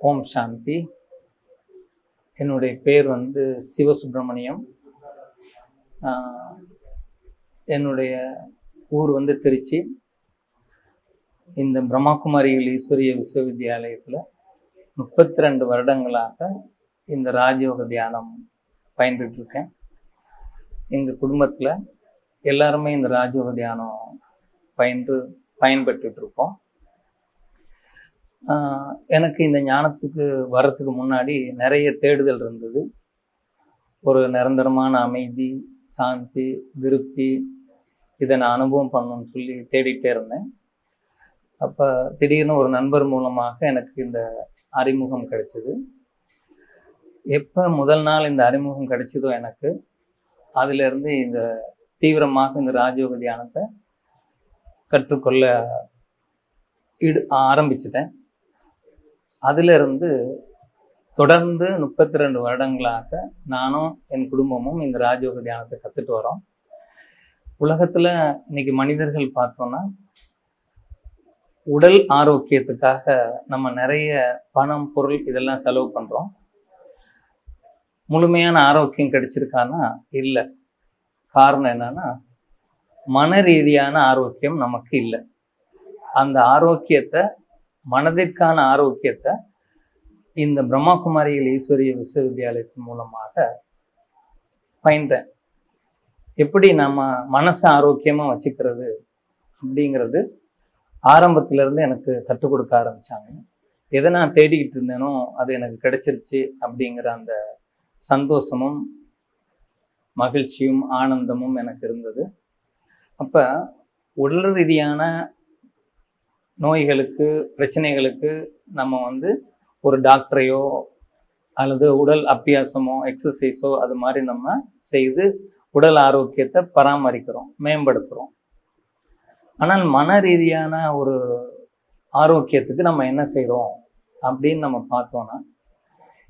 ஓம் சாந்தி. என்னுடைய பேர் வந்து சிவசுப்பிரமணியம். என்னுடைய ஊர் வந்து திருச்சி. இந்த பிரம்மாகுமாரிகள் ஈஸ்வரிய விஸ்வவித்யாலயத்தில் முப்பத்தி ரெண்டு வருடங்களாக இந்த ராஜயோக தியானம் பயின்றுட்டு எங்கள் குடும்பத்தில் எல்லாருமே இந்த ராஜயோக தியானம் பயின்று பயன்பட்டுருக்கோம் இருக்கோம் எனக்கு இந்த ஞானத்துக்கு வர்றதுக்கு முன்னாடி நிறைய தேடுதல் இருந்தது. ஒரு நிரந்தரமான அமைதி சாந்தி திருப்தி இதை நான் அனுபவம் பண்ணணும்னு சொல்லி தேடிட்டே இருந்தேன். அப்போ திடீர்னு ஒரு நண்பர் மூலமாக எனக்கு இந்த அறிமுகம் கிடைச்சிது. எப்போ முதல் நாள் இந்த அறிமுகம் கிடைச்சதோ எனக்கு அதிலிருந்து இந்த தீவிரமாக இந்த ராஜயோக தியானத்தை கற்றுக்கொள்ள இடு ஆரம்பிச்சிட்டேன். அதிலிருந்து தொடர்ந்து முப்பத்தி ரெண்டு வருடங்களாக நானும் என் குடும்பமும் இந்த ராஜயோக தியானத்தை கற்றுட்டு வரோம். உலகத்தில் இன்னைக்கு மனிதர்கள் பார்த்தோன்னா உடல் ஆரோக்கியத்துக்காக நம்ம நிறைய பணம் பொருள் இதெல்லாம் செலவு பண்ணுறோம் முழுமையான ஆரோக்கியம் கிடைச்சிருக்கான்னா இல்லை. காரணம் என்னன்னா மன ரீதியான ஆரோக்கியம் நமக்கு இல்லை. அந்த ஆரோக்கியத்தை மனதிற்கான ஆரோக்கியத்தை இந்த பிரம்மாகுமாரிகள் ஈஸ்வரிய விஸ்வவித்யாலயத்தின் மூலமாக பயின்றேன். எப்படி நம்ம மனசை ஆரோக்கியமாக வச்சுக்கிறது அப்படிங்கிறது ஆரம்பத்திலேருந்து எனக்கு கற்றுக் கொடுக்க ஆரம்பிச்சாங்க. எதை நான் தேடிக்கிட்டு இருந்தேனோ அது எனக்கு கிடைச்சிருச்சு அப்படிங்கிற அந்த சந்தோஷமும் மகிழ்ச்சியும் ஆனந்தமும் எனக்கு இருந்தது. அப்போ உடல் ரீதியான நோய்களுக்கு பிரச்சனைகளுக்கு நம்ம வந்து ஒரு டாக்டரையோ அல்லது உடல் அபியாசமோ எக்ஸசைஸோ அது மாதிரி நம்ம செய்து உடல் ஆரோக்கியத்தை பராமரிக்கிறோம் மேம்படுத்துகிறோம் ஆனால் மன ரீதியான ஒரு ஆரோக்கியத்துக்கு நம்ம என்ன செய்கிறோம் அப்படின்னு நம்ம பார்த்தோன்னா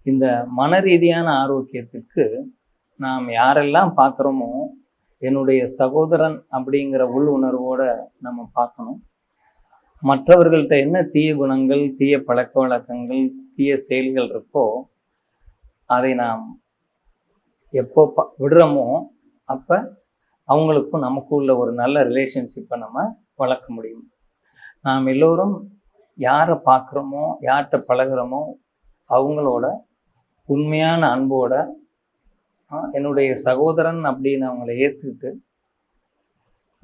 இந்த மன ரீதியான ஆரோக்கியத்துக்கு நாம் யாரெல்லாம் பார்க்குறோமோ என்னுடைய சகோதரன் அப்படிங்கிற உள் உணர்வோடு நம்ம பார்க்கணும். மற்றவர்கள்ட்ட என்ன தீய குணங்கள் தீய பழக்க வழக்கங்கள் தீய செயல்கள் இருக்கோ அதை நாம் எப்போ ப விடுறோமோ அப்போ அவங்களுக்கும் நமக்கும் உள்ள ஒரு நல்ல ரிலேஷன்ஷிப்பை நம்ம வளர்க்க முடியும். நாம் எல்லோரும் யாரை பார்க்குறோமோ யார்கிட்ட பழகுறோமோ அவங்களோட உண்மையான அன்போட என்னுடைய சகோதரன் அப்படின்னு அவங்கள ஏற்றுக்கிட்டு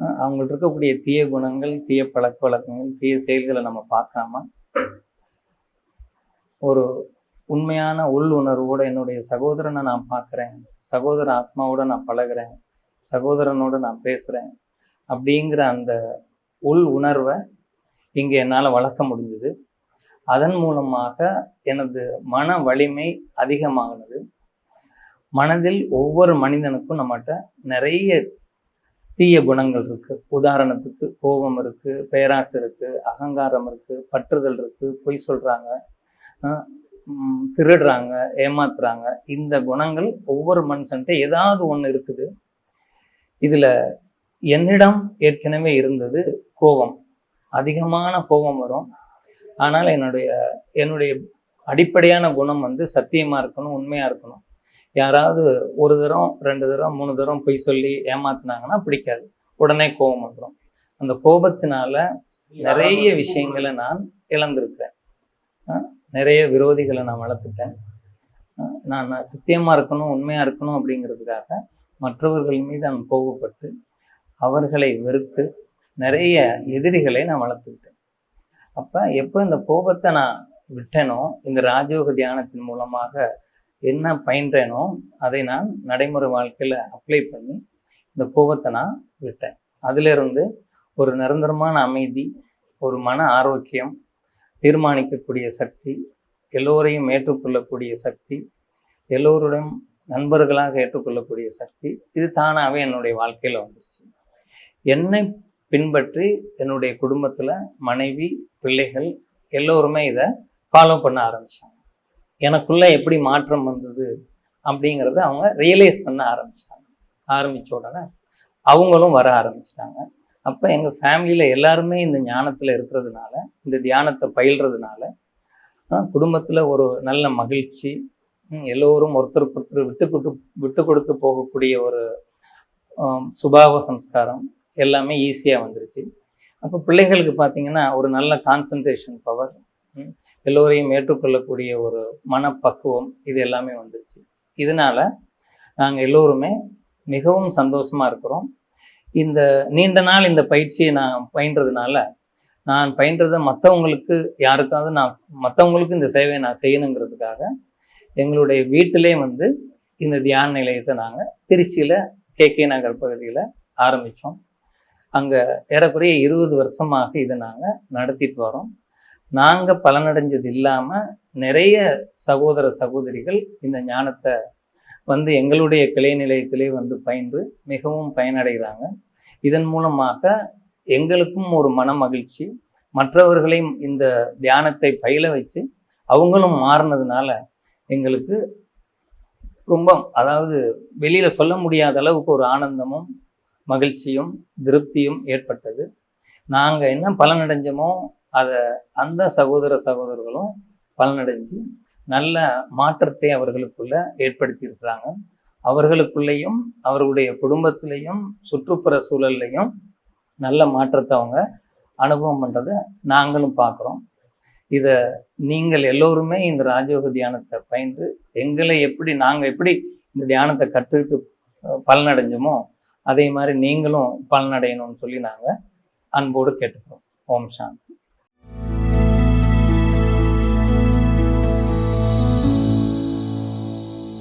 அவங்கள்ட்ட இருக்கக்கூடிய தீய குணங்கள் தீய பழக்க வழக்கங்கள் தீய செயல்களை நம்ம பார்க்காம ஒரு உண்மையான உள் உணர்வோட என்னுடைய சகோதரனை நான் பார்க்குறேன். சகோதர ஆத்மாவோட நான் பழகுறேன். சகோதரனோட நான் பேசுகிறேன் அப்படிங்கிற அந்த உள் உணர்வை இங்கே என்னால் வளர்க்க முடிஞ்சுது. அதன் மூலமாக எனது மன வலிமை அதிகமாகினது. மனதில் ஒவ்வொரு மனிதனுக்கும் நம்மகிட்ட நிறைய தீய குணங்கள் இருக்குது உதாரணத்துக்கு கோபம் இருக்குது பேராசை இருக்குது அகங்காரம் இருக்குது பற்றுதல் இருக்குது பொய் சொல்கிறாங்க திருடுறாங்க ஏமாத்துறாங்க. இந்த குணங்கள் ஒவ்வொரு மனுஷன்ட்ட ஏதாவது ஒன்று இருக்குது. இதில் என்னிடம் ஏற்கனவே இருந்தது கோபம். அதிகமான கோபம் வரும். ஆனால் என்னுடைய என்னுடைய அடிப்படையான குணம் வந்து சத்தியமாக இருக்கணும் உண்மையாக இருக்கணும். யாராவது ஒரு தரம் ரெண்டு தரம் மூணு தரம் பொய் சொல்லி ஏமாத்தினாங்கன்னா பிடிக்காது. உடனே கோபம் வந்துடும் அந்த கோபத்தினால நிறைய விஷயங்களை நான் இழந்திருக்கிறேன். நிறைய விரோதிகளை நான் வளர்த்துட்டேன். நான் நான் சத்தியமா இருக்கணும் உண்மையாக இருக்கணும் அப்படிங்கிறதுக்காக மற்றவர்கள் மீது நான் கோபப்பட்டு அவர்களை வெறுத்து நிறைய எதிரிகளை நான் வளர்த்துக்கிட்டேன். அப்போ எப்போ இந்த கோபத்தை நான் விட்டேனோ இந்த ராஜயோக தியானத்தின் மூலமாக என்ன பயின்றேனோ அதை நான் நடைமுறை வாழ்க்கையில் அப்ளை பண்ணி இந்த கோபத்தை நான் விட்டேன். அதிலிருந்து ஒரு நிரந்தரமான அமைதி ஒரு மன ஆரோக்கியம் தீர்மானிக்கக்கூடிய சக்தி எல்லோரையும் ஏற்றுக்கொள்ளக்கூடிய சக்தி எல்லோருடன் நண்பர்களாக ஏற்றுக்கொள்ளக்கூடிய சக்தி இது தானாகவே என்னுடைய வாழ்க்கையில் வந்துச்சு என்னை பின்பற்றி என்னுடைய குடும்பத்தில் மனைவி பிள்ளைகள் எல்லோருமே இதை ஃபாலோ பண்ண ஆரம்பித்தாங்க எனக்குள்ளே எப்படி மாற்றம் வந்தது அப்படிங்கிறத அவங்க ரியலைஸ் பண்ண ஆரம்பிச்சிட்டாங்க. ஆரம்பித்த உடனே அவங்களும் வர ஆரம்பிச்சிட்டாங்க. அப்போ எங்கள் ஃபேமிலியில் எல்லாருமே இந்த ஞானத்தில் இருக்கிறதுனால இந்த தியானத்தை பயில்றதுனால குடும்பத்தில் ஒரு நல்ல மகிழ்ச்சி எல்லோரும் ஒருத்தருக்கு ஒருத்தர் விட்டு கொடுத்து விட்டு கொடுத்து போகக்கூடிய ஒரு சுபாவ சம்ஸ்காரம் எல்லாமே ஈஸியாக வந்துருச்சு. அப்போ பிள்ளைகளுக்கு பார்த்தீங்கன்னா ஒரு நல்ல கான்சன்ட்ரேஷன் பவர் எல்லோரையும் ஏற்றுக்கொள்ளக்கூடிய ஒரு மனப்பக்குவம் இது எல்லாமே வந்துருச்சு. இதனால் நாங்கள் எல்லோருமே மிகவும் சந்தோஷமாக இருக்கிறோம். இந்த நீண்ட நாள் இந்த பயிற்சியை நான் பயின்றதுனால நான் பயின்றதை மற்றவங்களுக்கு யாருக்காவது நான் மற்றவங்களுக்கு இந்த சேவையை நான் செய்யணுங்கிறதுக்காக எங்களுடைய வீட்டிலே வந்து இந்த தியான நிலையத்தை நாங்கள் திருச்சியில் கே கே நகர் பகுதியில் ஆரம்பித்தோம் அங்கே ஏறக்குறைய இருபது வருஷமாக இதை நாங்கள் நடத்திட்டு வரோம். நாங்கள் பலனடைஞ்சது இல்லாமல் நிறைய சகோதர சகோதரிகள் இந்த ஞானத்தை வந்து எங்களுடைய கிளை நிலையத்திலே வந்து பயின்று மிகவும் பயனடைகிறாங்க. இதன் மூலமாக எங்களுக்கும் ஒரு மன மகிழ்ச்சி மற்றவர்களையும் இந்த தியானத்தை பயில வச்சு அவங்களும் மாறினதுனால எங்களுக்கு ரொம்ப அதாவது வெளியில் சொல்ல முடியாத அளவுக்கு ஒரு ஆனந்தமும் மகிழ்ச்சியும் திருப்தியும் ஏற்பட்டது. நாங்கள் என்ன பலனடைஞ்சோமோ அதை அந்த சகோதர சகோதரர்களும் பலனடைஞ்சு நல்ல மாற்றத்தை அவர்களுக்குள்ள ஏற்படுத்தி இருக்கிறாங்க அவர்களுக்குள்ளேயும் அவர்களுடைய குடும்பத்திலையும் சுற்றுப்புற சூழல்லையும் நல்ல மாற்றத்தை அவங்க அனுபவம் பண்ணுறதை நாங்களும் பார்க்குறோம். இதை நீங்கள் எல்லோருமே இந்த ராஜயோக தியானத்தை பயின்று எங்களை எப்படி நாங்கள் எப்படி இந்த தியானத்தை கற்றுக்கிட்டு பலனடைஞ்சோமோ அதே மாதிரி நீங்களும் பலனடையணும்னு சொல்லி நாங்கள் அன்போடு கேட்டுக்கிறோம். ஓம் சாந்தி.